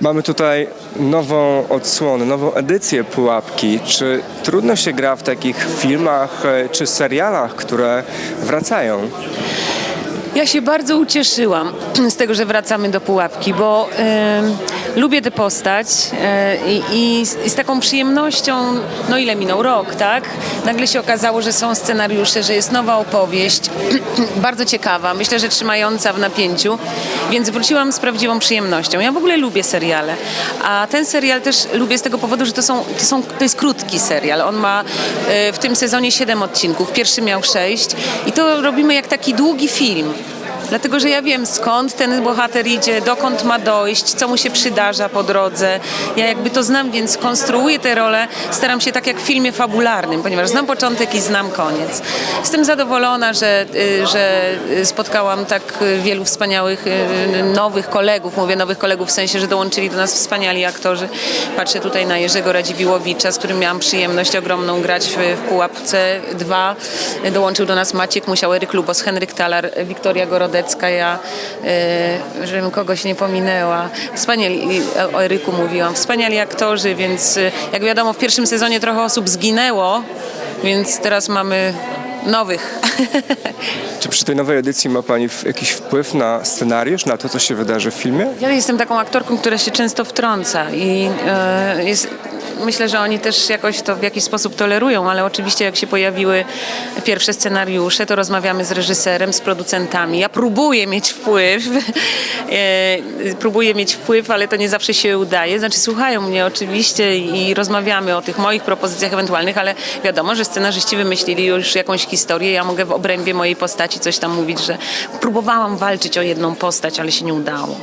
Mamy tutaj nową odsłonę, nową edycję Pułapki. Czy trudno się gra w takich filmach e, czy serialach, które wracają? Ja się bardzo ucieszyłam z tego, że wracamy do Pułapki, bo em, lubię tę postać e, i, i, i z taką przyjemnością, no ile minął rok, tak? Nagle się okazało, że są scenariusze, że jest nowa opowieść, bardzo ciekawa, myślę, że trzymająca w napięciu, więc wróciłam z prawdziwą przyjemnością. Ja w ogóle lubię seriale, a ten serial też lubię z tego powodu, że to, są, to, są, to jest krótki serial. On ma e, w tym sezonie 7 odcinków, pierwszy miał 6 i to robimy jak taki długi film. Dlatego, że ja wiem skąd ten bohater idzie, dokąd ma dojść, co mu się przydarza po drodze. Ja jakby to znam, więc konstruuję tę rolę, staram się tak jak w filmie fabularnym, ponieważ znam początek i znam koniec. Jestem zadowolona, że, y, że spotkałam tak wielu wspaniałych y, nowych kolegów. Mówię nowych kolegów w sensie, że dołączyli do nas wspaniali aktorzy. Patrzę tutaj na Jerzego Radziwiłowicza, z którym miałam przyjemność ogromną grać w, w Pułapce 2. Dołączył do nas Maciek Musiał, Eryk Lubos, Henryk Talar, Wiktoria Gorodecka, ja, y, żebym kogoś nie pominęła. Wspaniali, o Eryku mówiłam, wspaniali aktorzy, więc y, jak wiadomo w pierwszym sezonie trochę osób zginęło, więc teraz mamy nowych. Czy przy tej nowej edycji ma Pani jakiś wpływ na scenariusz, na to, co się wydarzy w filmie? Ja jestem taką aktorką, która się często wtrąca i e, jest, myślę, że oni też jakoś to w jakiś sposób tolerują, ale oczywiście jak się pojawiły pierwsze scenariusze, to rozmawiamy z reżyserem, z producentami. Ja próbuję mieć wpływ, e, próbuję mieć wpływ, ale to nie zawsze się udaje. Znaczy słuchają mnie oczywiście i rozmawiamy o tych moich propozycjach ewentualnych, ale wiadomo, że scenarzyści wymyślili już jakąś historię. Ja mogę w obrębie mojej postaci coś tam mówić, że próbowałam walczyć o jedną postać, ale się nie udało.